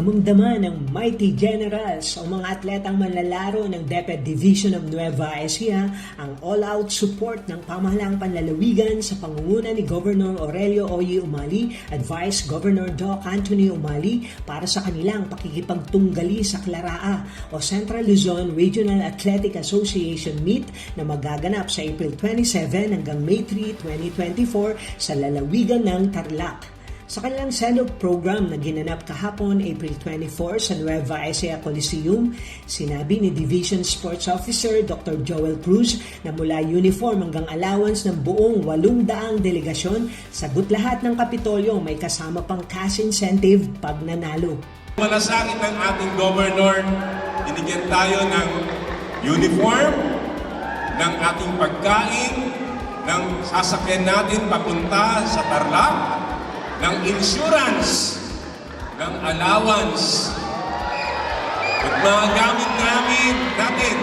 Damang-dama ng Mighty Generals o mga atletang manlalaro ng DepEd Division of Nueva Ecija ang all-out support ng pamahalaang panlalawigan sa pangunguna ni Governor Aurelio Oye Umali at Vice Governor Doc Anthony Umali para sa kanilang pakikipagtunggali sa Claraa o Central Luzon Regional Athletic Association Meet na magaganap sa April 27 hanggang May 3, 2024 sa lalawigan ng Tarlac. Sa kanilang send-off program na ginanap kahapon April 24 sa Nueva Ecija Coliseum, sinabi ni Division Sports Officer Dr. Joel Cruz na mula uniform hanggang allowance ng buong 800 delegasyon, sagot lahat ng Kapitolyo may kasama pang cash incentive pag nanalo. Malasakit ng ating governor, binigyan tayo ng uniform, ng ating pagkain, ng sasakyan natin papunta sa Tarlac, ng insurance, ng allowance, at mga gamit namin natin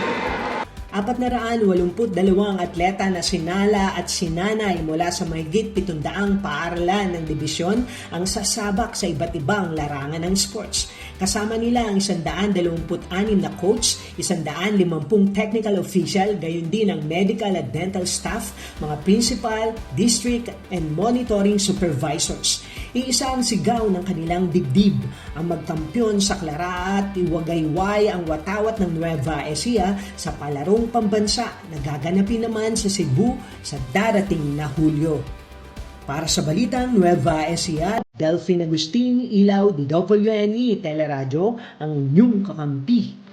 482 atleta na sinala at sinanay mula sa mahigit 700 paaralan ng dibisyon ang sasabak sa iba't ibang larangan ng sports. Kasama nila ang 126 na coach, 150 technical official, gayon din ang medical at dental staff, mga principal, district, and monitoring supervisors. Iisa ang sigaw ng kanilang dibdib, ang magkampiyon sa Clara at iwagayway ang watawat ng Nueva Ecija sa palarong pambansa na gaganapin naman sa Cebu sa darating na Hulyo. Para sa Balitang Nueva Ecija, Delphine Agustin, Ilaw, DWNE, Teleradyo, ang inyong kakampi.